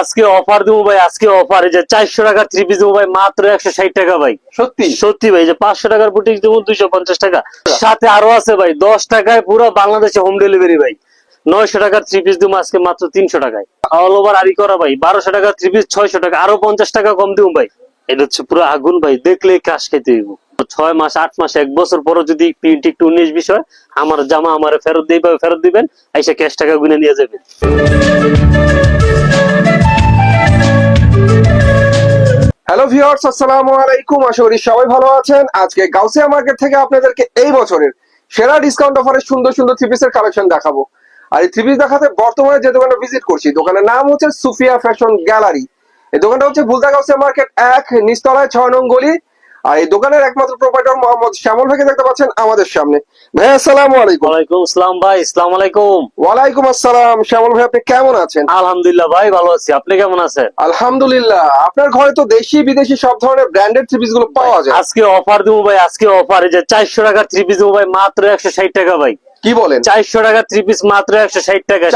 আজকে অফার দেবো ভাই আজকে অফার এই যে চারশো টাকা থ্রি পিস দেবো ভাই মাত্র একশো ষাট টাকা ভাই। সত্যি? সত্যি ভাই যে পাঁচশো টাকার বুটিক দেবো দুইশো পঞ্চাশ টাকা। সাথে আরও আছে ভাই দশ টাকায় পুরো বাংলাদেশে হোম ডেলিভারি ভাই। নয়শো টাকার থ্রি পিস দেবো আজকে মাত্র তিনশো টাকায়। অল ওভার আরি করা ভাই বারোশো টাকা থ্রি পিস ছয়শো টাকা আরও পঞ্চাশ টাকা কম দেবো ভাই। এটা হচ্ছে পুরো আগুন ভাই দেখলে কাশ খেতে হইব। ছয় মাস আট মাস এক বছর পরও যদি প্রিন্ট একটু উনিশ বিষয় আমার জামা আমার ফেরত দিবে ফেরত দিবেন এসে ক্যাশ টাকা গুনে নিয়ে যাবেন হ্যালো ভিউয়ার্স আসসালামু আলাইকুম। আশা করি সবাই ভালো আছেন। আজকে গাউসিয়া মার্কেট থেকে আপনাদেরকে এই বছরের সেরা ডিসকাউন্ট অফারে সুন্দর সুন্দর থ্রি পিসের কালেকশন দেখাবো। আর এই থ্রি পিস দেখাতে বর্তমানে যে দোকানে ভিজিট করছি, দোকানের নাম হচ্ছে সুফিয়া ফ্যাশন গ্যালারি এই দোকানটা হচ্ছে বুলদা গাউসিয়া মার্কেট এক, নিচতলায় ছয় নং গলি। আর এই দোকানের একমাত্র প্রোপাইটার মোহাম্মদ শ্যামল ভাইকে দেখতে পাচ্ছেন আমাদের সামনে। ভাই আসসালামু আলাইকুম। ওয়ালাইকুম আসসালাম ভাই আসসালাম আলাইকুম। ওয়ালাইকুম আসসালাম। শ্যামল ভাই আপনি কেমন আছেন? আলহামদুলিল্লাহ ভাই ভালো আছি। আপনি কেমন আছেন? আলহামদুলিল্লাহ। আপনার ঘরে তো দেশি বিদেশি সব ধরনের ব্র্যান্ডেড থ্রি গুলো পাওয়া যায়। আজকে অফার দেবো ভাই আজকে অফার এই যে চারশো টাকা থ্রি পিস দেবো ভাই মাত্র একশো ষাট টাকা ভাই। কি বলেন? চারশো টাকা থ্রি পিস মাত্র একশো ষাট টাকা।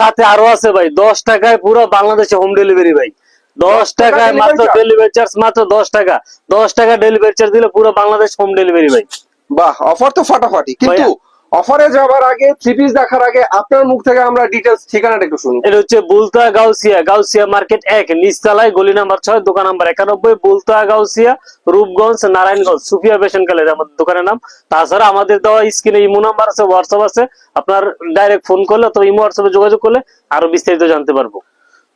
সাথে আরও আছে ভাই দশ টাকায় পুরো বাংলাদেশে হোম ডেলিভারি ভাই। দশ টাকা টাকায় মাত্র ডেলিভারি চার্জ মাত্র দশ টাকা। দশ টাকা ডেলিভারি চার্জ দিলে পুরো বাংলাদেশ হোম ডেলিভারি ভাই। বাহ অফার তো ফাটাফাটি। কিন্তু অফারে যাবার আগে থ্রি পিস দেখার আগে আপনার মুখ থেকে আমরা ডিটেলস ঠিকানাটা একটু শুনি। এটা হচ্ছে বুলতা গাউসিয়া গাউসিয়া মার্কেট এক নিচতলায় গলি নাম্বার ছয় দোকান নাম্বার একানব্বই বুলতা গাউসিয়া রূপগঞ্জ নারায়ণগঞ্জ সুফিয়া ফ্যাশন গ্যালারি আমাদের দোকানের নাম। তাছাড়া আমাদের দেওয়া স্ক্রিনে ইমো নাম্বার আছে হোয়াটসঅ্যাপ আছে। আপনার ডাইরেক্ট ফোন করলে অথবা ইমো হোয়াটসঅ্যাপে যোগাযোগ করলে আরও বিস্তারিত জানতে পারব।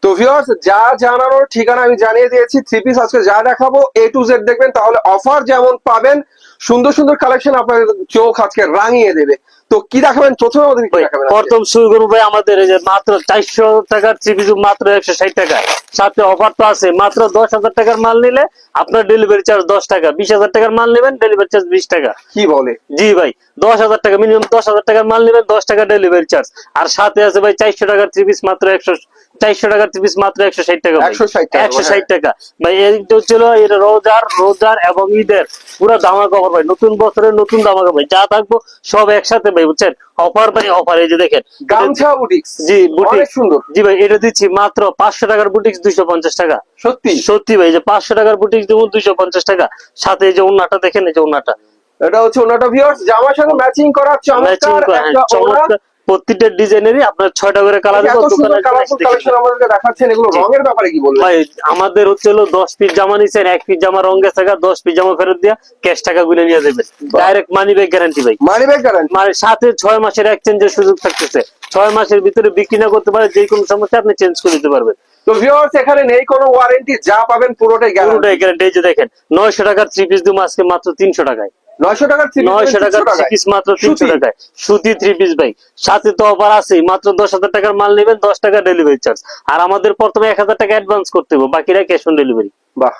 তো ভিউয়ার্স যা জানানোর ঠিকানা আমি জানিয়ে দিয়েছি থ্রি পিস আজকে যা দেখাবো এ টু জেড দেখবেন তাহলে অফার যেমন পাবেন সুন্দর সুন্দর কালেকশন আপনাদের চোখ আজকে রাঙিয়ে দেবে। তো কি দেখাবেন? প্রথমে আমাদের কি দেখাবেন প্রথম শুরু করব ভাই আমাদের এই যে মাত্র চারশো টাকার থ্রি পিস মাত্র একশো ষাট টাকা। সাথে অফার তো আছে মাত্র দশ হাজার টাকার মাল নিলে আপনার ডেলিভারি চার্জ দশ টাকা বিশ হাজার টাকার মাল নেবেন ডেলিভারি চার্জ বিশ টাকা। কি বলে? জি ভাই দশ হাজার টাকা মিনিমাম দশ হাজার টাকার মাল নেবেন দশ টাকা ডেলিভারি চার্জ আর সাথে আছে ভাই চারশো টাকার থ্রি পিস মাত্র একশো চারশো টাকার পিস মাত্র একশো ষাট টাকা ভাই। 160 টাকা, একশো হ্যাঁ। ষাট টাকা। ভাই এইটা হচ্ছিল এটা রোজার রোজার এবং ঈদের। পুরো দামা কভার ভাই। নতুন বছরের নতুন দামা ভাই। যা থাকব সব একসাথে ভাই বুঝছেন? অফার ভাই অফার এই যে দেখেন। গামছা বুটিক্স জি বুটিক সুন্দর। জি ভাই এটা দিচ্ছি মাত্র পাঁচশো টাকার বুটিক্স দুইশো পঞ্চাশ টাকা। সত্যি? সত্যি ভাই যে পাঁচশো টাকার বুটিক্স দেবো দুইশো পঞ্চাশ টাকা। সাথে এই যে উন্নাটা দেখেন এই যে উন্নাটা এটা হচ্ছে ওনাটা ভিউয়ার্স জামার সাথে ম্যাচিং করা চমৎকার একটা চমৎকার। প্রত্যেকটা ডিজাইনেরই আপনার ছয়টা করে কালার ভাই আমাদের হচ্ছে হলো দশ পিস জামা নিচ্ছেন এক পিস জামা রঙের টাকা দশ পিস জামা ফেরত দিয়া ক্যাশ টাকা গুলে নিয়ে দেবেন ডাইরেক্ট মানি ব্যাগ গ্যারান্টি ভাই। মানি ব্যাগ গ্যারান্টি মানে সাথে ছয় মাসের এক্সচেঞ্জের সুযোগ থাকতেছে। ছয় মাসের ভিতরে বিক্রি না করতে পারে যে কোনো সমস্যা আপনি চেঞ্জ করে দিতে পারবেন। তো ভিউয়ার্স এখানে নেই কোনো ওয়ারেন্টি যা পাবেন পুরোটাই গ্যারান্টি পুরোটাই গ্যারান্টি দেখেন নয়শো টাকার থ্রি পিস দিব আজকে মাত্র তিনশো টাকায়। 900 টাকার নয়শো টাকার পিস মাত্র তিনশো টাকায়। সুতি থ্রি পিস ভাই। সাথে তো অফার আছে মাত্র দশ হাজার টাকার মাল নেবেন দশ টাকা ডেলিভারি চার্জ আর আমাদের প্রথমে এক হাজার টাকা অ্যাডভান্স করতে হবে বাকিরা ক্যাশ অন ডেলিভারি বাহ।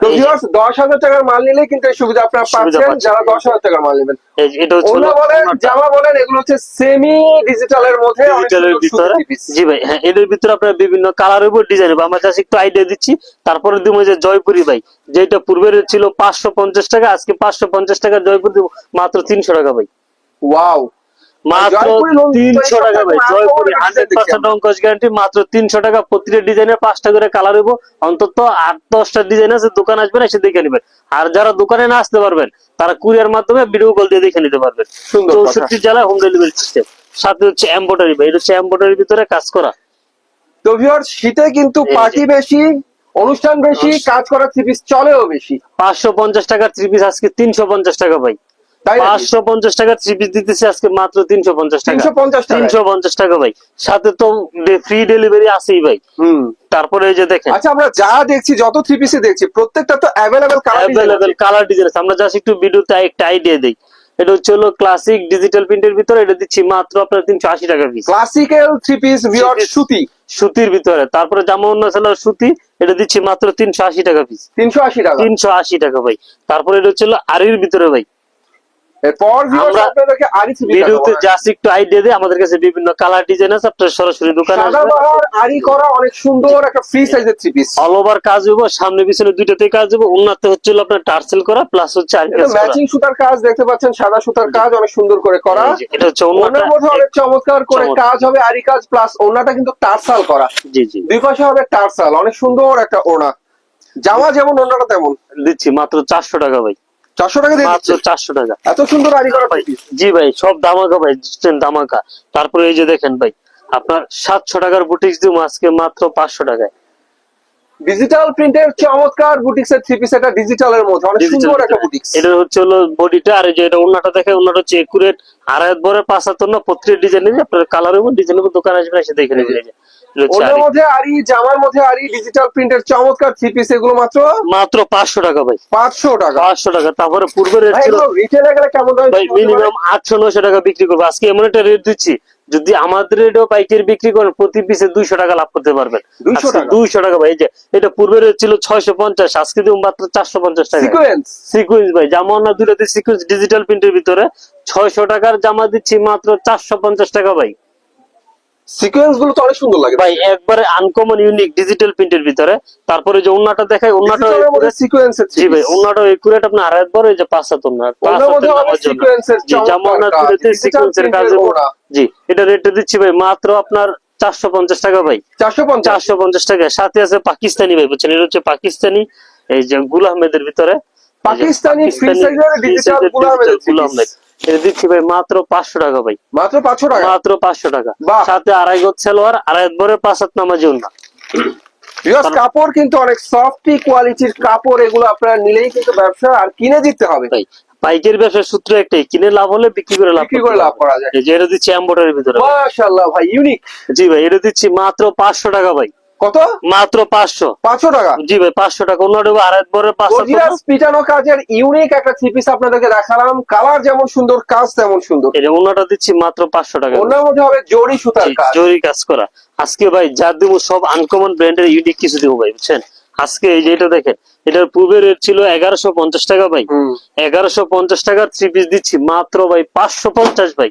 তো এই- ভিউয়ার্স 10000 টাকার মাল নিলে কিন্তু এই সুবিধা আপনারা পাচ্ছেন। যারা 10000 টাকার মাল নেবেন। এটা হচ্ছে বলেন জামা বলেন এগুলো হচ্ছে সেমি ডিজিটালের মধ্যে ডিজিটালের ভিতরে। জি ভাই হ্যাঁ এদের ভিতরে আপনার বিভিন্ন কালার উপর ডিজাইন হবে। আমরা জাস্ট একটু আইডিয়া দিচ্ছি। তারপরে দিব যে জয়পুরি ভাই। যেটা পূর্বের ছিল পাঁচশো পঞ্চাশ টাকা আজকে পাঁচশো পঞ্চাশ টাকা জয়পুর মাত্র তিনশো টাকা ভাই। ওয়াও মাত্র তিনশো টাকা ভাই জয়পুরি হান্ড্রেড পার্সেন্ট অঙ্কশ গ্যারান্টি মাত্র তিনশো টাকা প্রতিটা ডিজাইনের পাঁচটা করে কালার হইব। অন্তত আট দশটা ডিজাইন আছে দোকান আসবেন এসে দেখে নেবেন। আর যারা দোকানে না আসতে পারবেন তারা কুরিয়ার মাধ্যমে ভিডিও কল দিয়ে দেখে নিতে পারবেন। চৌষট্টি জেলায় হোম ডেলিভারি সিস্টেম সাথে হচ্ছে এম্বোটারি ভাই এটা হচ্ছে এম্বোটারির ভিতরে কাজ করা। তো শীতে কিন্তু পার্টি বেশি অনুষ্ঠান বেশি কাজ করার থ্রি পিস চলেও বেশি। পাঁচশো পঞ্চাশ টাকার থ্রি পিস আজকে তিনশো পঞ্চাশ টাকা ভাই? পাঁচশো পঞ্চাশ টাকার থ্রি পিস দিতেছে আজকে মাত্র তিনশো পঞ্চাশ টাকা। 350 টাকায়? তিনশো পঞ্চাশ টাকা ভাই। সাথে তো ফ্রি ডেলিভারি আছেই ভাই। তারপরে এই যে দেখেন। আচ্ছা আমরা যা দেখছি যত থ্রি পিসে দেখছি প্রত্যেকটা তো available colour available colour design আছে। আমরা জাস্ট একটু ভিডিওতে একটা আইডিয়া দেই। এটা হচ্ছে হলো ক্লাসিক ডিজিটাল প্রিন্টের ভিতরে। এটা দিচ্ছি মাত্র আপনার তিনশো আশি টাকা পিস ক্লাসিক্যাল থ্রি পিস সুতি। সুতির ভিতরে। তারপরে জামা অন্য সুতি এটা দিচ্ছি মাত্র তিনশো আশি টাকা পিস তিনশো আশি টাকা। তিনশো আশি টাকা ভাই। তারপরে এটা হচ্ছে হলো আরির ভিতরে ভাই। এরপর viewers আমরা আপনাদেরকে আরি ভিডিওতে জাস্ট একটু আইডিয়া দিয়ে আমাদের কাছে বিভিন্ন কালার ডিজাইন আছে আপনার সরাসরি দোকানে আসবেন। আরি করা অনেক সুন্দর একটা ফ্রি সাইজের থ্রি পিস অল ওভার কাজ হইব সামনে পিছনে দুইটাতে কাজ হইব উন্নত হচ্ছে আপনার টার্সেল করা প্লাস হচ্ছে আর এটা ম্যাচিং সুতার কাজ দেখতে পাচ্ছেন সাদা সুতার কাজ অনেক সুন্দর করে করা। এটা হচ্ছে ওনার মধ্যে অনেক চমৎকার করে কাজ হবে আরি কাজ প্লাস ওনাটা কিন্তু টার্সাল করা। জি জি। দুই পাশে হবে টার্সাল অনেক সুন্দর একটা ওনা জামা যেমন ওনাটা তেমন। দিচ্ছি মাত্র চারশো টাকা ভাই। চারশো টাকা দিয়ে মাত্র চারশো টাকা। এত সুন্দর করা ভাই জি ভাই সব দামাকা ভাই দামাকা তারপরে এই যে দেখেন ভাই আপনার সাতশো টাকার বুটিক্স দিব আজকে মাত্র পাঁচশো টাকায়। ডিজিটাল প্রিন্টের চমৎকার বুটিক্স এর থ্রি পিস এটা ডিজিটালের মধ্যে অনেক সুন্দর একটা বুটিক্স এটা হচ্ছে হলো বডিটা আর যে এটা অন্যটা দেখে অন্যটা হচ্ছে একুরেট আড়াই বরে পাঁচ হাত না প্রত্যেক ডিজাইন আপনার কালার এবং ডিজাইন দোকান আসবেন এসে দেখে নেবেন আরি। মধ্যে আরি জামার মধ্যে আরি ডিজিটাল প্রিন্টের চমৎকার থ্রি পিস এগুলো মাত্র? মাত্র পাঁচশো টাকা ভাই। পাঁচশো টাকা। পাঁচশো টাকা। তারপরে পূর্বের রেট ছিল রিটেলে গেলে কেমন দামে ভাই? মিনিমাম আটশো নশো টাকা বিক্রি করব। আজকে এমন একটা রেট দিচ্ছি যদি আমাদের এটাও পাইকারি বিক্রি করেন প্রতি পিসে দুইশো টাকা লাভ করতে পারবেন। 200 দুইশো টাকা ভাই যে এটা পূর্বে ছিল ছয়শো পঞ্চাশ আজকে দিব মাত্র চারশো পঞ্চাশ টাকা। সিকোয়েন্স সিকুয়েন্স ভাই জামা না দুটাতে সিকুয়েন্স ডিজিটাল প্রিন্টের ভিতরে। ছয়শো টাকার জামা দিচ্ছি মাত্র চারশো পঞ্চাশ টাকা ভাই। সিকোয়েন্সগুলো তো অনেক সুন্দর লাগে। ভাই একবারে আনকমন ইউনিক ডিজিটাল প্রিন্টের ভিতরে। তারপরে যে সিকোয়েন্সের জি ভাই একুরেট আড়াই বড় এই যে পাঁচ হাত ওন্না পাঁচ। সিকোয়েন্সের জি সিকোয়েন্সের কাজ। এটা রেটে দিচ্ছি ভাই মাত্র আপনার চারশো পঞ্চাশ টাকা ভাই। চারশো চারশো পঞ্চাশ টাকা। সাথে আছে পাকিস্তানি ভাই বুঝছেন? এটা হচ্ছে পাকিস্তানি এই যে গুল আহমেদের ভিতরে। পাকিস্তানি গুল। আহমেদ এটা দিচ্ছি ভাই মাত্র পাঁচশো টাকা ভাই। মাত্র পাঁচশো টাকা? মাত্র পাঁচশো টাকা। সাথে আড়াই গোছ সালোয়ার আড়াই ভরে পাঁচ হাত নামাজি না কাপড় কিন্তু অনেক সফটি কোয়ালিটির কাপড় এগুলো আপনারা নিলেই কিন্তু ব্যবসা আর কিনে দিতে হবে। ভাই পাইকারি ব্যবসার সূত্র একটাই কিনে লাভ হলে বিক্রি করে লাভ করে লাভ করা যায়। যে এটা দিচ্ছি এম্বোটারির ভিতরে। মাশাআল্লাহ ভাই ইউনিক জি ভাই এটা দিচ্ছি মাত্র পাঁচশো টাকা ভাই। কত? মাত্র পাঁচশো। পাঁচশো টাকা? জি ভাই পাঁচশো টাকা। অন্য আড়াই ভরে পাঁচ হাত গর্জিয়াস পিটানো কাজের ইউনিক একটা থ্রি পিস আপনাদেরকে দেখালাম। কালার যেমন সুন্দর কাজ তেমন সুন্দর। এটা অন্যটা দিচ্ছি মাত্র পাঁচশো টাকা। ওনার মধ্যে হবে জরি সুতার কাজ। জরি কাজ করা। আজকে ভাই যা দিব সব আনকমন ব্র্যান্ডের ইউনিক কিছু দিব ভাই বুঝছেন? আজকে এই যে এটা দেখেন এটার পূর্বের রেট ছিল এগারোশো পঞ্চাশ টাকা ভাই। এগারোশো পঞ্চাশ টাকার থ্রি পিস দিচ্ছি মাত্র ভাই পাঁচশো পঞ্চাশ ভাই।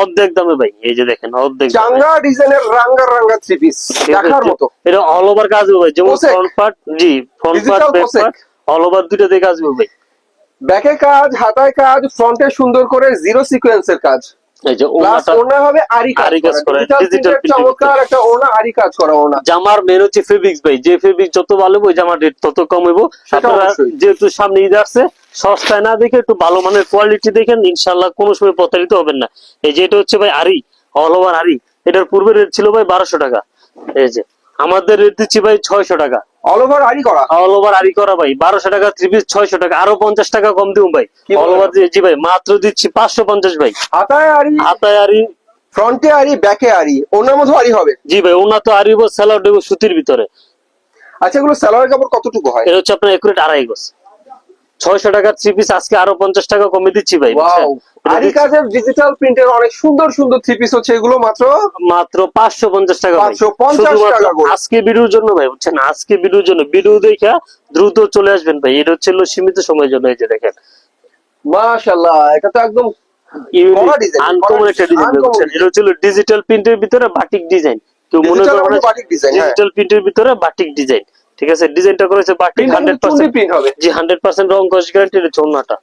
অর্ধেক দামে ভাই এই যে দেখেন অর্ধেক চাঙ্গা ডিজাইনের রাঙ্গা রাঙ্গা থ্রি পিস দেখার মতো। এটা অল ওভার কাজ হবে যেমন ফ্রন্ট পার্ট জি front part back part all over দুইটাতে কাজ হবে ভাই। ব্যাকে কাজ হাতায় কাজ ফ্রন্টে সুন্দর করে জিরো সিকোয়েন্সের কাজ। জামার মেন হচ্ছে ফেব্রিক্স ভাই যে ফেব্রিক যত ভালো ওই জামার রেট তত কম হইব। আপনারা যেহেতু সামনে ঈদ আসছে সস্তায় না দেখে একটু ভালো মানের কোয়ালিটি দেখেন ইনশাল্লাহ কোনো সময় প্রতারিত হবেন না। এই যে এটা হচ্ছে ভাই আরি অল ওভার আরি। এটার পূর্বে রেট ছিল ভাই বারোশো টাকা। এই যে আমাদের রেট দিচ্ছি ভাই ছয়শো টাকা। অল ওভার আরি করা? অল ওভার আরি করা ভাই বারোশো টাকা থ্রি পিস ছয়শো টাকা। আরও পঞ্চাশ টাকা কম ভাই। অল ওভার জি ভাই মাত্র দিচ্ছি পাঁচশো পঞ্চাশ ভাই। হাতায় আরি? হাতায় আরি। ফ্রন্টে আরি ব্যাকে আরি? ওনার মধ্যে আরি হবে? জি ভাই ওনা তো দেবো সুতির ভিতরে। আচ্ছা এগুলো স্যালোয়ার কাপড় কতটুকু হয়? এটা হচ্ছে আপনার একুরেট আড়াই ছয়শো টাকার থ্রি পিস আজকে আরও পঞ্চাশ টাকা কমে দিচ্ছি ভাই? আরি কাজের ডিজিটাল প্রিন্টের অনেক সুন্দর সুন্দর থ্রি পিস হচ্ছে এগুলো মাত্র মাত্র পাঁচশো পঞ্চাশ টাকা ভাই। 550 শুধুমাত্র টাকা করে। আজকে ভিডিওর জন্য ভাই বুঝছেন আজকে ভিডিওর জন্য ভিডিও দেখা দ্রুত চলে আসবেন ভাই এটা হচ্ছে সীমিত সময়ের জন্য এই যে দেখেন মাশাআল্লাহ এটা তো একদম আনকমন একটা ডিজাইন বুঝছেন এটা হচ্ছে ডিজিটাল প্রিন্টের ভিতরে বাটিক ডিজাইন কেউ মনে হ্যাঁ। ডিজিটাল প্রিন্টের ভিতরে বাটিক ডিজাইন ঠিক আছে? ডিজাইনটা করেছে বাকি 100% প্রিন্ট হবে? জি হান্ড্রেড পার্সেন্ট রং কস গ্যারান্টি এর অন্যটা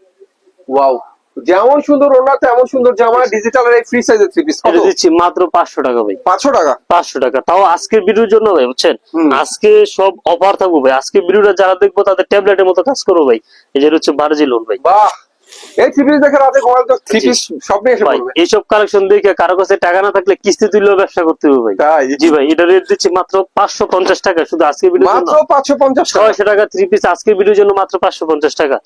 ওয়াও যেমন সুন্দর ওনা তেমন সুন্দর জামা ডিজিটাল আর ফ্রি সাইজের থ্রি পিস কত? দিচ্ছি মাত্র পাঁচশো টাকা ভাই। পাঁচশো টাকা? পাঁচশো টাকা। তাও আজকের ভিডিওর জন্য ভাই বুঝছেন? আজকে সব অফার থাকবে ভাই। আজকে ভিডিওটা যারা দেখব তাদের ট্যাবলেটের মতো কাজ করো ভাই। এই যে হচ্ছে বারজি লোন ভাই। বাহ! এই থ্রি পিস দেখে রাতে ঘুমালে তো থ্রি। পিস স্বপ্নে এসে পড়বে। এইসব কালেকশন দেখে কারও কাছে টাকা না থাকলে কিস্তি তুললেও ব্যবসা করতে হবে ভাই। তাই? জি ভাই এটা রেট দিচ্ছি মাত্র পাঁচশো পঞ্চাশ টাকা শুধু আজকে ভিডিওর জন্য। মাত্র পাঁচশো পঞ্চাশ টাকা। ছয়শো টাকা থ্রি পিস আজকের ভিডিওর জন্য মাত্র পাঁচশো পঞ্চাশ টাকা।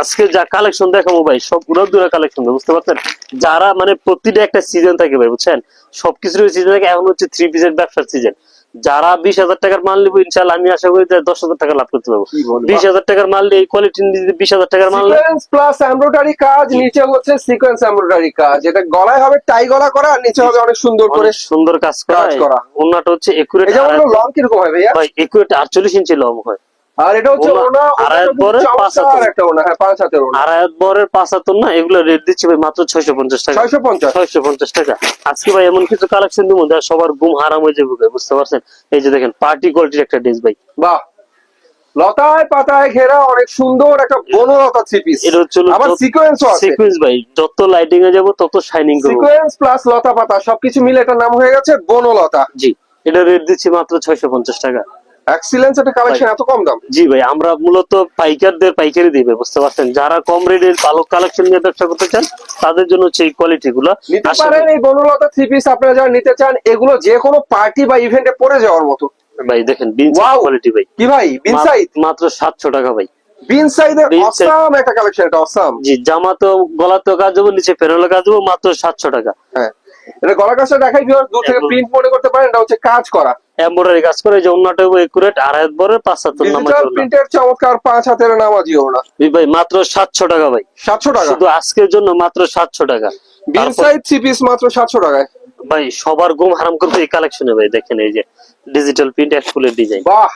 আজকে যা কালেকশন দেখাবো ভাই সব দূরা দূরা কালেকশন বুঝতে পারছেন? যারা মানে প্রতিটা একটা সিজন থাকে ভাই বুঝছেন? সবকিছুর সিজন থাকে এখন হচ্ছে থ্রি পিসের ব্যবসার সিজন যারা বিশ হাজার টাকার মাল নিবো ইনশাল্লাহ আমি আশা করি যে দশ হাজার টাকা লাভ করতে পারব। বিশ হাজার টাকার মাল এই কোয়ালিটি বিশ হাজার টাকার মাল প্লাস এমব্রয়ডারি কাজ নিচে হচ্ছে সিকোয়েন্স এমব্রয়ডারি কাজ। এটা গলায় হবে টাই গলা করা আর নিচে হবে অনেক সুন্দর করে সুন্দর কাজ করা। অন্যটা হচ্ছে একুরেট লং কীরকম ভাইয়া? ভাই একুরেট আটচল্লিশ ইঞ্চি লং হয়। আর এটা হচ্ছে ওনা- ওনা আড়াই বরের কিন্তু পাঁচ হাতের। একটা ওনা হ্যাঁ পাঁচ হাতের ওনা। আর বরের পাঁচ হাতর না এগুলো রেট দিচ্ছি ভাই মাত্র টাকা। আজকে ভাই এমন কিছু কালেকশন দিব যা সবার ঘুম হারাম হয়ে যাবে বুঝতে পারছেন? এই যে দেখেন পার্টি কোয়ালিটির একটা ড্রেস ভাই। বাহ! লতায় পাতায় ঘেরা অনেক সুন্দর একটা বনলতা থ্রি পিস এটা হচ্ছে আবার আছে। সিকুয়েন্স ভাই যত লাইটিং এ যাব তত শাইনিং করব। সিকোয়েন্স প্লাস লতা পাতা সবকিছু মিলে এটার নাম হয়ে গেছে বনলতা। জি এটা রেট দিচ্ছি মাত্র ছয়শো পঞ্চাশ টাকা। এক্সিলেন্স একটা কালেকশন এত কম দাম? জি ভাই আমরা মূলত পাইকারদের পাইকারি দিবে বুঝতে পারছেন? যারা কম রেটের ভালো কালেকশন নিয়ে ব্যবসা করতে চান তাদের জন্য হচ্ছে এই কোয়ালিটি গুলো নিতে পারেন এই বনলতা থ্রি পিস আপনারা যারা নিতে চান এগুলো যে কোনো পার্টি বা ইভেন্টে পরে যাওয়ার মতো। ভাই দেখেন বিন কোয়ালিটি ভাই। কি ভাই? বিন সাইদ মা- মাত্র সাতশো টাকা ভাই। বিন সাইদ। অসাম একটা কালেকশন এটা অসাম জি জামা তো গলাতেও কাজ দেবো নিচে ফেরোলে কাজ দেবো মাত্র সাতশো টাকা। হ্যাঁ। এটা গলা কাজটা দেখাই ভিউয়ার দূর থেকে। প্রিন্ট মনে করতে পারেন এটা হচ্ছে কাজ করা। এমব্রয়ডারি কাজ করে যে একুরেট আড়াই বরের পাঁচ সাত নামাজ ডিজিটাল প্রিন্টের চমৎকার পাঁচ হাতের নামাজি ওনা ভাই মাত্র সাতশো টাকা ভাই। সাতশো টাকা? শুধু আজকের জন্য মাত্র সাতশো টাকা। বিন থ্রি পিস মাত্র সাতশো টাকায়। ভাই সবার ঘুম হারাম করবে এই কালেকশনে ভাই দেখেন এই যে ডিজিটাল প্রিন্ট এক ফুলের ডিজাইন বাহ!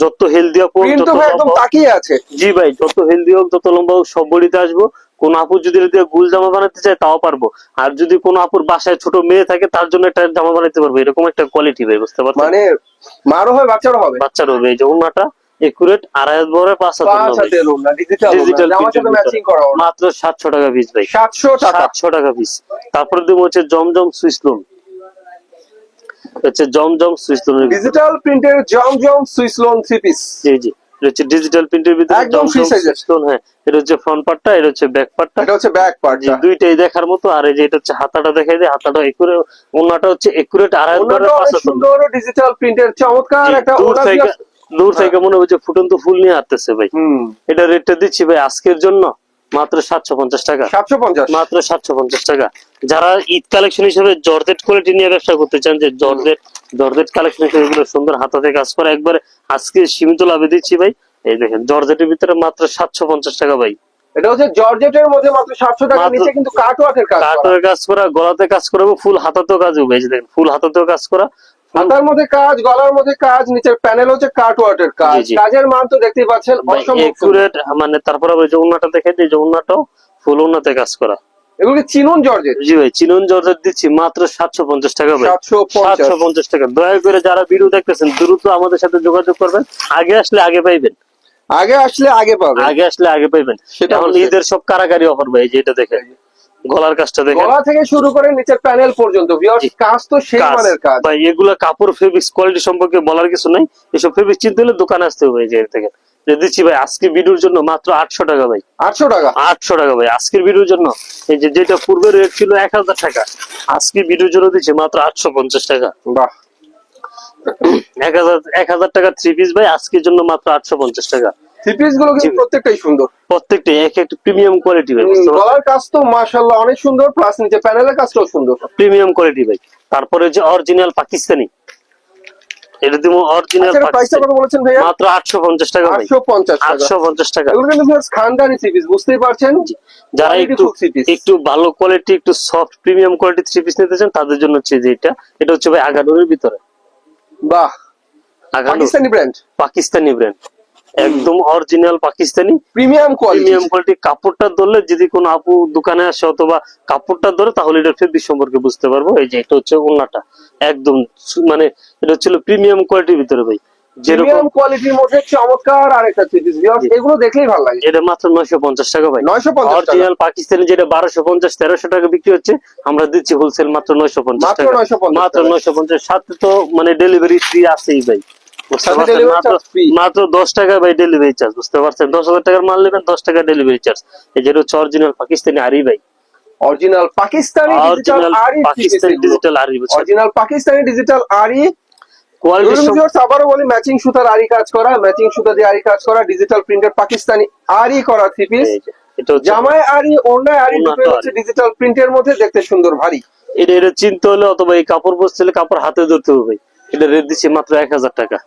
যত হেলদি হোক যত একদম তাকিয়ে আছে। জি ভাই যত হেলদি হোক যত লম্বা হোক সব বডিতে আসব। কোন আপু যদি গুল জামা বানাতে চায় তাও পারব। আর যদি কোন আপুর বাসায় ছোট মেয়ে থাকে তার জন্য একটা জামা বানাতে পারব। এরকম একটা কোয়ালিটি ভাই বুঝতে পারছেন? মানে মারও হয় বাচ্চারও হবে? বাচ্চার হবে এই যে উন্নাটা একুরেট আড়াই বড় পাঁচ হাত হাতের ডিজিটাল মাত্র সাতশো টাকা পিস ভাই। সাতশো টাকা। সাতশো টাকা পিস তারপরে দিব হচ্ছে জমজম সুইস লোন হচ্ছে জমজম সুইস লোন ডিজিটাল প্রিন্টের জম জম সুইস লোন থ্রি পিস জি জি হচ্ছে ডিজিটাল প্রিন্টের ভিতরে একদম এর। সুইস লোন হ্যাঁ। এটা হচ্ছে ফ্রন্ট পার্টটা এটা হচ্ছে ব্যাক পার্টটা এটা হচ্ছে ব্যাক পার্ট জি দুইটাই দেখার মতো আর এই যে এটা হচ্ছে হাতাটা দেখাই দেয় হাতাটা একুরে ওনাটা হচ্ছে একুরেট আড়াই বারের পাঁচ সুন্দর ডিজিটাল প্রিন্টের চমৎকার একটা দূর ওনা থেকে দূর থেকে মনে হচ্ছে ফুটন্ত ফুল নিয়ে আসতেছে ভাই। এটা রেটটা দিচ্ছি ভাই আজকের জন্য মাত্র সাতশো পঞ্চাশ টাকা। সাতশো পঞ্চাশ। মাত্র সাতশো পঞ্চাশ টাকা। যারা ঈদ কালেকশন হিসেবে জর্জেট কোয়ালিটি নিয়ে ব্যবসা করতে চান যে জর্জেট জর্জেট কালেকশন হিসেবে এগুলো সুন্দর হাতাতে কাজ করা একবারে আজকে সীমিত লাভে দিচ্ছি ভাই। এই দেখেন জর্জেটের ভিতরে মাত্র সাতশো পঞ্চাশ টাকা ভাই। এটা হচ্ছে জর্জেটের মধ্যে মাত্র সাতশো টাকা নিচে কিন্তু কাট কাজ করা। কাঠের কাজ করা গলাতে কাজ করা এবং ফুল হাতাতেও কাজ হবে। দেখেন ফুল হাতাতেও কাজ করা। হাতার মধ্যে কাজ গলার মধ্যে কাজ নিচের প্যানেল হচ্ছে কাজ। কাজের মান তো দেখতেই পাচ্ছেন অসম্ভব মানে তারপরে আবার যে উন্নাটা দেখে যে উন্নাটাও ফুল উন্নাতে কাজ করা। এগুলো চিনুন জর্জেট। জি ভাই চিনুন জর্জেট দিচ্ছি মাত্র সাতশো পঞ্চাশ টাকা ভাই। সাতশো পঞ্চাশ। টাকা। দয়া করে যারা ভিডিও দেখতেছেন দ্রুত আমাদের সাথে যোগাযোগ করবেন। আগে আসলে আগে পাইবেন। আগে আসলে আগে পাবে আগে আসলে আগে পাইবেন। এখন। ঈদের সব কারাকারি অফার ভাই যেটা দেখেন। গলার কাজটা দেখেন। গলা থেকে শুরু করে নিচের প্যানেল পর্যন্ত ভিউয়ার্স কাজ তো সেই কাজ। মানের কাজ। ভাই এগুলা কাপড় ফেব্রিক্স কোয়ালিটি সম্পর্কে বলার কিছু নাই। এসব ফেব্রিক চিনতে হলে দোকানে আসতে হবে এই যে থেকে। দিচ্ছি ভাই আজকে ভিডিওর জন্য মাত্র আটশো টাকা ভাই। আটশো টাকা? আটশো টাকা ভাই আজকের ভিডিওর জন্য। এই যে যেটা রেট ছিল এক হাজার টাকা আজকে ভিডিওর জন্য দিচ্ছি মাত্র আটশো পঞ্চাশ টাকা। বাহ। এক হাজার এক হাজার টাকা থ্রি পিস ভাই আজকের জন্য মাত্র আটশো পঞ্চাশ টাকা। থ্রি পিসগুলো কিন্তু প্রত্যেকটাই সুন্দর। প্রত্যেকটা এক একটা প্রিমিয়াম কোয়ালিটি ভাই গলার কাজ তো অনেক সুন্দর প্লাস নিচে প্যানেলের কাজটাও সুন্দর। প্রিমিয়াম কোয়ালিটি ভাই। তারপরে যে অরিজিনাল পাকিস্তানি এটা অরিজিনাল আচ্ছা কত বলেছেন ভাইয়া? মাত্র আটশো পঞ্চাশ টাকা ভাই। টাকা। আটশো পঞ্চাশ টাকা। এগুলো কিন্তু ভিউয়ার্স খানদানি থ্রি পিস বুঝতেই পারছেন? যারা একটু ভালো কোয়ালিটি একটু soft premium quality three piece নিতে চান তাদের জন্য হচ্ছে যে এটা। এটা হচ্ছে ভাই ভিতরে। বাহ। পাকিস্তানি ব্র্যান্ড পাকিস্তানি ব্র্যান্ড একদম original Pakistani. Premium premium quality কাপড়টা ধরলে যদি কোনো আপু দোকানে আসে অথবা কাপড়টা ধরে তাহলে এটা ফেব্রিক সম্পর্কে বুঝতে পারব। এই যে এটা হচ্ছে ওন্নাটা একদম মানে এটা হচ্ছিল প্রিমিয়াম কোয়ালিটির ভিতরে ভাই। যেরকম কোয়ালিটির মধ্যে চমৎকার আরেকটা থ্রি পিস ভিউয়ার্স জি। এগুলো দেখলেই ভালো লাগে। এটা মাত্র নয়শো পঞ্চাশ টাকা ভাই। নয়শো পঞ্চাশ টাকা। অরিজিনাল পাকিস্তানি যেটা বারোশো পঞ্চাশ তেরোশো টাকা বিক্রি হচ্ছে আমরা দিচ্ছি হোলসেল মাত্র নয়শো পঞ্চাশ মাত্র টাকা। 950 মাত্র টাকা। নয়শো পঞ্চাশ। সাথে তো মানে ডেলিভারি ফ্রি আছেই ভাই। মাত্র দশ টাকা ভাই ডেলিভারি চার্জ বুঝতে পারছেন? দশ হাজার টাকার মাল নেবেন দশ টাকা ডেলিভারি চার্জ এই যেটা হচ্ছে অরিজিনাল পাকিস্তানি আরি ভাই। Original Pakistani digital original aari Pakistani digital aari original Pakistani digital aari. Quality এগুলো ভিউয়ার্স আবারও বলি ম্যাচিং সুতার আরি কাজ করা ম্যাচিং সুতা দিয়ে আরি কাজ করা ডিজিটাল প্রিন্টের পাকিস্তানি আরি করা থ্রি পিস জামায় আরি ওড়নায় আরি ওড়না দুটোই তো হচ্ছে ডিজিটাল প্রিন্টের মধ্যে দেখতে সুন্দর ভারী। এটা এটা চিনতে হলে অথবা এই কাপড় বসতে হলে কাপড় হাতে ধরতে হবে ভাই। এটা রেট দিচ্ছি মাত্র এক হাজার টাকা।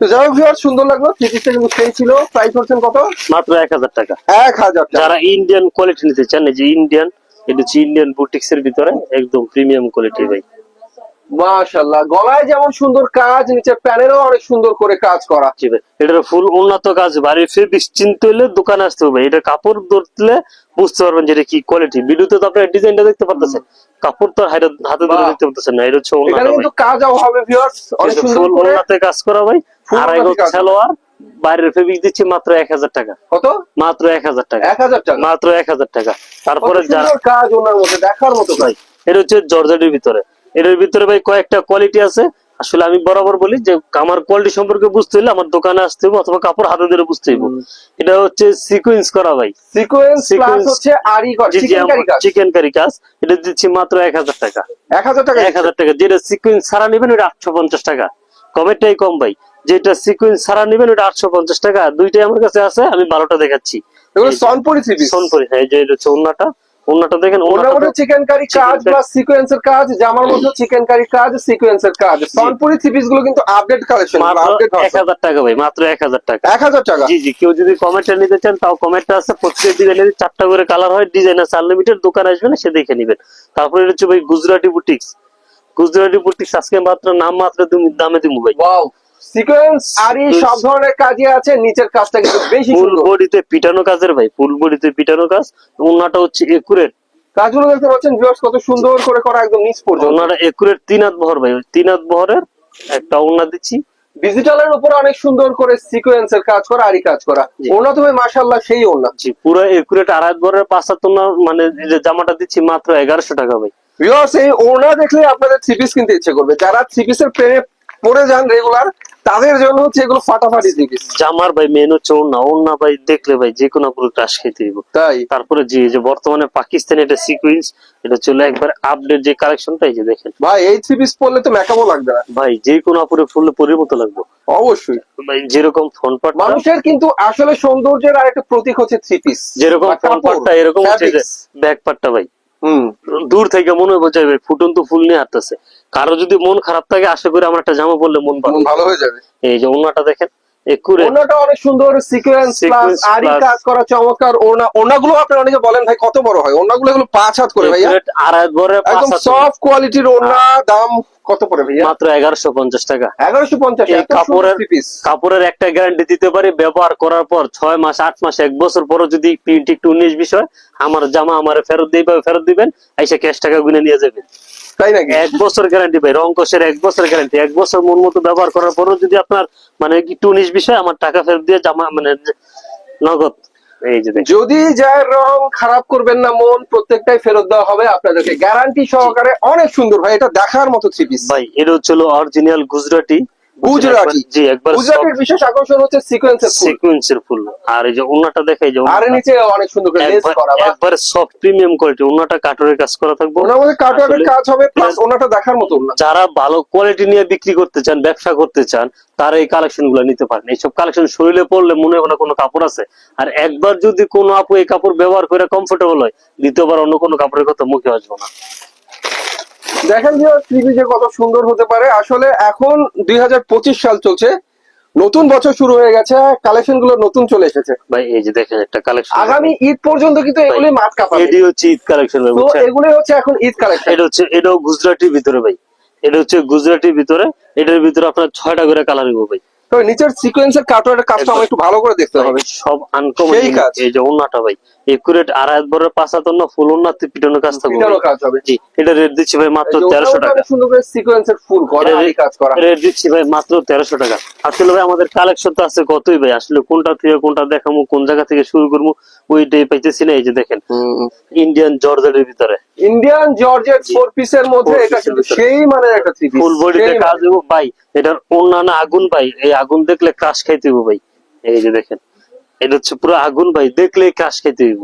তো যাই হোক ভিউয়ার্স সুন্দর লাগল। থ্রি পিসটা কিন্তু সেই ছিল। প্রাইস হচ্ছেন কত? মাত্র এক হাজার টাকা। এক হাজার যারা ইন্ডিয়ান কোয়ালিটি নিতে চান যে ইন্ডিয়ান এটা হচ্ছে ইন্ডিয়ান বুটিক্স এর ভিতরে একদম প্রিমিয়াম কোয়ালিটি ভাই। মাশাল্লাহ গলায় যেমন সুন্দর কাজ নিচে প্যানেলও অনেক সুন্দর করে কাজ করা। জি ভাই এটার ফুল উন্নত কাজ বাড়ির ফেব্রিক চিনতে হলে দোকানে আসতে হবে। এটা কাপড় ধরলে বুঝতে পারবেন যে এটা কি কোয়ালিটি ভিডিওতে তো আপনার ডিজাইনটা দেখতে পারতেছেন। কাপড় তো হাতে ধরে দিতে না এটা হচ্ছে কিন্তু কাজও হবে ভিউয়ার্স অনেক সুন্দর করে কাজ করা ভাই ফুল আড়াই উন্নতি গজ সালোয়ার বাইরের ফেব্রিক দিচ্ছি মাত্র এক হাজার টাকা। কত? মাত্র এক হাজার টাকা। এক হাজার টাকা? মাত্র এক হাজার টাকা। তারপরে যারা কাজ ওনার মধ্যে দেখার মতো ভাই এটা হচ্ছে জর্জেটের ভিতরে। এটার ভিতরে ভাই কয়েকটা কোয়ালিটি আছে। আসলে আমি বরাবর বলি যে আমার কোয়ালিটি সম্পর্কে বুঝতে হলে আমার দোকানে আসতে হবে অথবা কাপড় হাতে ধরে বুঝতে হবে এটা হচ্ছে সিকুয়েন্স করা ভাই। সিকোয়েন্স প্লাস হচ্ছে আরি চিকেন কারি কাজ। চিকেন কারি কাজ। এটা দিচ্ছি মাত্র এক হাজার টাকা। এক হাজার টাকা এক হাজার টাকা। যেটা সিকুয়েন্স ছাড়া নেবেন ওটা আটশো পঞ্চাশ টাকা। কমেরটাই কম ভাই। যেটা সিকুয়েন্স ছাড়া নেবেন ওটা আটশো পঞ্চাশ টাকা। দুইটাই আমার কাছে আছে আমি বারোটা দেখাচ্ছি। এগুলো এই যে- সনপুরি সোনপুরি হ্যাঁ যে এটা হচ্ছে ওন্নাটা ওন্নাটা দেখেন ওনার মধ্যে চিকেন কারি কাজ প্লাস সিকোয়েন্সের কাজ জামার মধ্যে চিকেন কারি কাজ সিকোয়েন্সের কাজ। সনপুরি থ্রি পিসগুলো কিন্তু আপডেট কালেকশন আপডেট এক হাজার টাকা ভাই মাত্র এক হাজার টাকা। এক হাজার টাকা? জি জি কেউ যদি কমেন্টটা নিতে চান তাও কমেন্টটা আছে। প্রত্যেক ডিজাইনের চারটা করে কালার হয় ডিজাইন আছে। আনলিমিটেড দোকান আসবেন সে দেখে নিবেন। তারপরে হচ্ছে ভাই গুজরাটি বুটিক্স গুজরাটি বুটিক্স আজকে মাত্র নাম মাত্র দামে দিমু ভাই। ওয়াও সিকোয়েন্স আরি সব ধরনের কাজই আছে নিচের কাজটা কিন্তু বেশি ফুল বডিতে পিটানো কাজের ভাই ফুল বডিতে পিটানো কাজ। ওনাটা হচ্ছে একুরেট কাজগুলো দেখতে পাচ্ছেন ভিউয়ার্স কত সুন্দর করে করা একদম নিচ পর্যন্ত। ওনাটা একুরেট তিন হাত বহর ভাই ওই তিন হাত বহরের একটা ওনা দিচ্ছি। ডিজিটালের উপরে অনেক সুন্দর করে সিকোয়েন্সের কাজ করা আরি কাজ করা। ওনা তো ভাই মাশাআল্লাহ সেই ওনা জি পুরো একুরেট আড়াই বহরের পাঁচ হাত ওনা মানে যে জামাটা দিচ্ছি মাত্র এগারোশো টাকা ভাই। ভিউয়ার্স এই ওনা দেখলে আপনাদের থ্রি পিস কিনতে ইচ্ছে করবে। যারা থ্রি পিসের প্রেমে পড়ে যান রেগুলার তাদের জন্য হচ্ছে এগুলো ফাটাফাটি পিস জামার ভাই মেন হচ্ছে ওনা ওনা ভাই দেখলে ভাই যে কোনো পুরো ক্রাশ খেতে দিব তাই? তারপরে যে যে বর্তমানে পাকিস্তানি এটা সিকুয়েন্স এটা চলে একবার আপডেট যে কালেকশনটা এই যে দেখেন। ভাই এই থ্রি পিস পরলে তো মেকআপও লাগবে না। ভাই যে কোনো আপুরে ফুললে পরির মতো লাগবে। অবশ্যই। ভাই যেরকম ফোন পাটটা মানুষের কিন্তু আসলে সৌন্দর্যের আর একটা প্রতীক হচ্ছে থ্রি পিস যেরকম ফোন পাটটা এরকম হচ্ছে ব্যাক পাটটা ভাই। হুম। দূর থেকে মনে হবে যে ভাই ফুটন্ত ফুল নিয়ে হাঁটতেছে। কারও যদি মন খারাপ থাকে আশা করি আমার একটা জামা পরলে মন ভালো ভালো হয়ে যাবে। এই যে ওনাটা দেখেন ওনাটা অনেক সুন্দর সিকোয়েন্স প্লাস আরি কাজ করা চমৎকার ওনা ওনাগুলো আপনি অনেকে বলেন ভাই কত বড় হয়? ওনাগুলো এগুলো পাঁচ হাত করে ভাইয়া। আড়াই বরের একদম সফট কোয়ালিটির ওনা দাম কত পড়ে ভাইয়া? মাত্র এগারোশো পঞ্চাশ টাকা। এই কাপড়ের কাপড়ের একটা গ্যারান্টি দিতে পারি ব্যবহার করার পর ছয় মাস আট মাস এক বছর পরও যদি প্রিন্ট একটু উনিশ বিষয় আমার জামা আমার ফেরত দিবে ফেরত দিবেন এসে ক্যাশ টাকা গুনে নিয়ে যাবেন তাই নাকি? এক বছর গ্যারান্টি ভাই রং কষের এক বছর গ্যারান্টি এক বছর মন মতো ব্যবহার করার পরও যদি আপনার মানে একটু উনিশ বিষয় আমার টাকা ফেরত দিয়ে জামা মানে নগদ। এই যে যদি যায় রং খারাপ করবেন না মন প্রত্যেকটাই ফেরত দেওয়া হবে আপনাদেরকে। গ্যারান্টি সহকারে অনেক সুন্দর ভাই এটা দেখার মতো থ্রি পিস ভাই এটা হচ্ছিল অরিজিনাল গুজরাটি গুজরাটি। জি একবার গুজরাটের বিশেষ আকর্ষণ হচ্ছে সিকোয়েন্সের ফুল সিকুয়েন্সের ফুল আর এই যে ওনাটা দেখাই যে আর নিচে অনেক সুন্দর করে লেস করা বা সফট প্রিমিয়াম কোয়ালিটি ওনাটা কাঠের কাজ করা থাকবে। ওনার মধ্যে কাটওয়ার্কের কাজ হবে প্লাস ওনাটা দেখার মতো যারা ভালো কোয়ালিটি নিয়ে বিক্রি করতে চান ব্যবসা করতে চান তারা এই কালেকশনগুলো নিতে পারেন। এইসব কালেকশন শরীরে পড়লে মনে হয় না কোনো কাপড় আছে। আর একবার যদি কোনো আপু এই কাপড় ব্যবহার করে কমফোর্টেবল হয় দ্বিতীয়বার অন্য কোনো কাপড়ের কথা মুখে আসব না। দেখেন যে থ্রি যে কত সুন্দর হতে পারে। আসলে এখন দুই সাল চলছে। নতুন বছর শুরু হয়ে গেছে কালেকশনগুলো নতুন চলে এসেছে। ভাই এই যে দেখেন একটা কালেকশন। আগামী ঈদ পর্যন্ত কিন্তু এগুলি মাঠ কাপাবে। এটি হচ্ছে ঈদ কালেকশন তো এগুলি হচ্ছে এখন ঈদ কালেকশন। এটা হচ্ছে এটাও গুজরাটির ভিতরে ভাই। এটা হচ্ছে গুজরাটির ভিতরে। এটার ভিতরে আপনার ছয়টা করে কালার হইব ভাই। তো নিচের সিকোয়েন্সের কাটওয়ার্কের কাজটা আমার একটু ভালো করে দেখতে হবে। সব আনকমন। এই যে ওন্নাটা ভাই। একুরেট আড়াই বরের পাঁচ ওন্না ফুল ওন্নাতে পিটানো কাজ থাকবে। জি এটা রেট দিচ্ছি ভাই মাত্র তেরোশো টাকা। সুন্দর করে সিকোয়েন্সের ফুল করা কাজ করা। রেট দিচ্ছি ভাই মাত্র তেরোশো টাকা। আসলে ভাই আমাদের কালেকশন তো আছে কতই ভাই? আসলে কোনটা থেকে কোনটা দেখাবো কোন জায়গা থেকে শুরু করব ওইটাই পাইতেছি না এই যে দেখেন। ইন্ডিয়ান জর্জেটের ভিতরে। ইন্ডিয়ান জর্জেট ফোর পিসের মধ্যে এটা কিন্তু। সেই মানের একটা থ্রি পিস ফুল বডিতে কাজ ভাই। এটার অন্যান্য আগুন ভাই। এই আগুন দেখলে ক্রাশ খাইতে ভাই। এই যে দেখেন। এটা হচ্ছে পুরো আগুন ভাই দেখলে ক্রাশ খেতে হইব।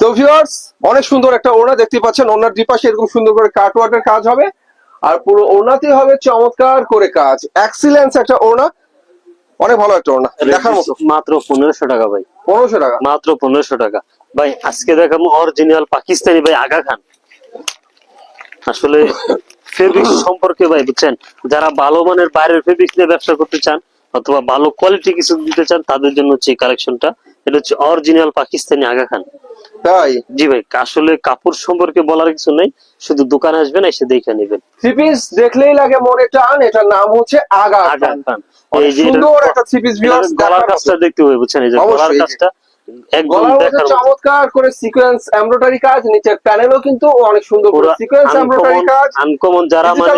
তো ভিউয়ার্স অনেক সুন্দর একটা ওড়না দেখতে পাচ্ছেন ওনার দুপাশে এরকম সুন্দর করে কাটওয়ার্কের কাজ হবে আর পুরো ওড়নাতে হবে চমৎকার করে কাজ। এক্সিলেন্স একটা ওড়না অনেক ভালো একটা ওড়না দেখার মতো। মাত্র পনেরোশো টাকা ভাই। পনেরোশো টাকা? মাত্র পনেরোশো টাকা। ভাই আজকে দেখাবো অরিজিনাল পাকিস্তানি ভাই আগা খান। আসলে ফেব্রিক সম্পর্কে ভাই বুঝছেন? যারা ভালো মানের বাইরের ফেব্রিক নিয়ে ব্যবসা করতে চান অথবা ভালো কোয়ালিটি কিছু দিতে চান তাদের জন্য হচ্ছে এই কালেকশনটা এটা হচ্ছে অরিজিনাল পাকিস্তানি আগা খান। তাই? জি ভাই আসলে কাপড় সম্পর্কে বলার কিছু নেই শুধু দোকানে আসবেন এসে দেখে নেবেন। থ্রি পিস দেখলেই লাগে মনে টান এটার নাম হচ্ছে আগা খান। এই যে সুন্দর একটা থ্রি পিস এটার গলার কাজটা দেখতে হবে বুঝছেন? এই যে গলার কাজটা চমৎকার করে সিকোয়েন্স এমব্রয়ডারি কাজ নিচের প্যানেলও কিন্তু অনেক সুন্দর করে সিকোয়েন্স এমব্রয়ডারি কাজ। আনকমন যারা মানে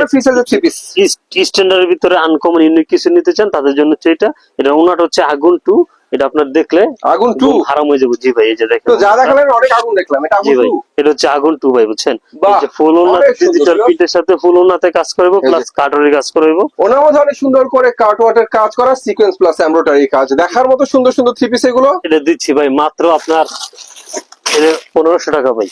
স্ট্যান্ডার্ডের ভিতরে আনকমন ইউনিক কিছু নিতে চান তাদের জন্য হচ্ছে এটা। এটা ওনাটা হচ্ছে আগুন টু এটা আপনার দেখলে আগুন টু হারাম হয়ে যাবে। জি ভাই এই যে দেখেন। তো যা দেখালেন অনেক আগুন দেখলাম এটা আগুন টু এটা হচ্ছে আগুন টু ভাই বুঝছেন? এই যে ফুল ওনার ডিজিটাল। প্রিন্টের সাথে ফুল ওনাতে কাজ করব প্লাস কাটরের কাজ করব ওনার মধ্যে অনেক সুন্দর করে কাটওয়ার্টের কাজ করা সিকোয়েন্স প্লাস এমব্রয়ডারি কাজ। দেখার মতো সুন্দর সুন্দর থ্রি পিস এগুলো। এটা দিচ্ছি ভাই মাত্র আপনার পনেরোশো টাকা ভাই।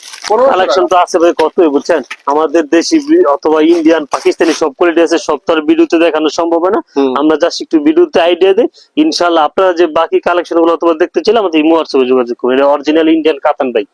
কালেকশন তো আছে ভাই কতই বুঝছেন? আমাদের দেশি অথবা ইন্ডিয়ান পাকিস্তানি সব কোয়ালিটি আছে সব তো আর ভিডিওতে দেখানো সম্ভব না। আমরা জাস্ট একটু ভিডিওতে আইডিয়া দিই। ইনশাল্লাহ আপনারা যে বাকি কালেকশনগুলো অথবা দেখতে চাইলে আমাদের ইমো হোয়াটসঅ্যাপে যোগাযোগ করুন। এটা অরিজিনাল ইন্ডিয়ান কাতান ভাই।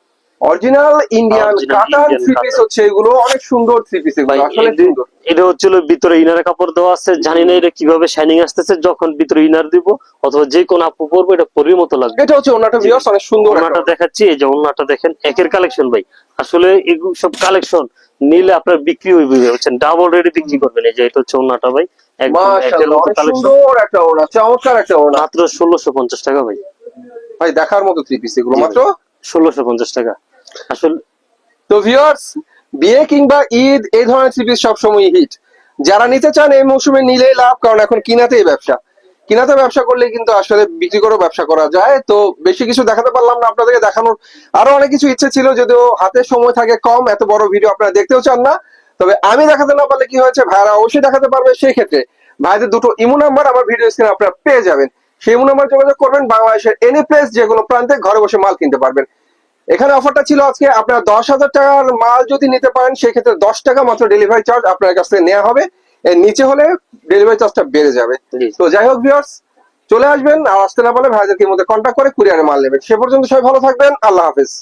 Original Indian Indian three piece হচ্ছে এগুলো। অনেক সুন্দর থ্রি পিস এগুলো আসলে সুন্দর। এটা হচ্ছিল ভিতরে ইনার কাপড় দেওয়া আছে জানি না এটা কীভাবে শাইনিং আসতেছে যখন ভিতরে ইনার দিব অথবা যে কোন আপু পরবো এটা পরির মতো লাগবে। এটা হচ্ছে ওনাটা ভিউয়ার্স অনেক সুন্দর ওনাটা দেখাচ্ছি এই যে ওনাটা দেখেন একের কালেকশন ভাই। আসলে এগুলো সব কালেকশন নিলে আপনার বিক্রি হইবে বুঝছেন? ডাবল রেডি বিক্রি করবেন এই যে এটা হচ্ছে ওনাটা ভাই। সুন্দর একটা ওনা চমৎকার একটা ওনা মাত্র ষোলোশো পঞ্চাশ টাকা ভাই। ভাই দেখার মতো থ্রি পিস এগুলো মাত্র? ষোলোশো পঞ্চাশ টাকা। আসলে তো ভিউয়ার্স বিয়ে কিংবা ঈদ, এই ধরনের থ্রি পিস সবসময় হিট যারা নিতে চান এই মৌসুমে নিলেই লাভ, কারণ এখন কিনাতেই ব্যবসা। কিনাতে ব্যবসা করলে কিন্তু আসলে বিক্রি করেও ব্যবসা করা যায়। তো বেশি কিছু দেখাতে পারলাম না আপনাদেরকে, দেখানোর আরও অনেক কিছু ইচ্ছে ছিল, যদিও হাতে সময় থাকে কম, এত বড় ভিডিও আপনারা দেখতেও চান না। তবে আমি দেখাতে না পারলে কি হয়েছে ভাইরা অবশ্যই দেখাতে পারবে। সেই ক্ষেত্রে ভাইদের দুটো ইমো নাম্বার আমার ভিডিও স্ক্রিনে আপনারা পেয়ে যাবেন। সেই ইমো নাম্বার যোগাযোগ করবেন বাংলাদেশের এনি প্লেস যে কোনো প্রান্তে ঘরে বসে মাল কিনতে পারবেন। এখানে অফারটা ছিল আজকে আপনার দশ হাজার টাকার মাল যদি নিতে পারেন সেক্ষেত্রে দশ টাকা মাত্র ডেলিভারি চার্জ আপনার কাছ থেকে নেওয়া হবে। এর নিচে হলে ডেলিভারি চার্জটা বেড়ে যাবে। তো যাই হোক ভিউয়ার্স চলে আসবেন আর আসতে না পারলে ভাইদেরকে মধ্যে কন্ট্যাক্ট করে কুরিয়ারে মাল নেবেন। সে পর্যন্ত সবাই ভালো থাকবেন আল্লাহ হাফেজ।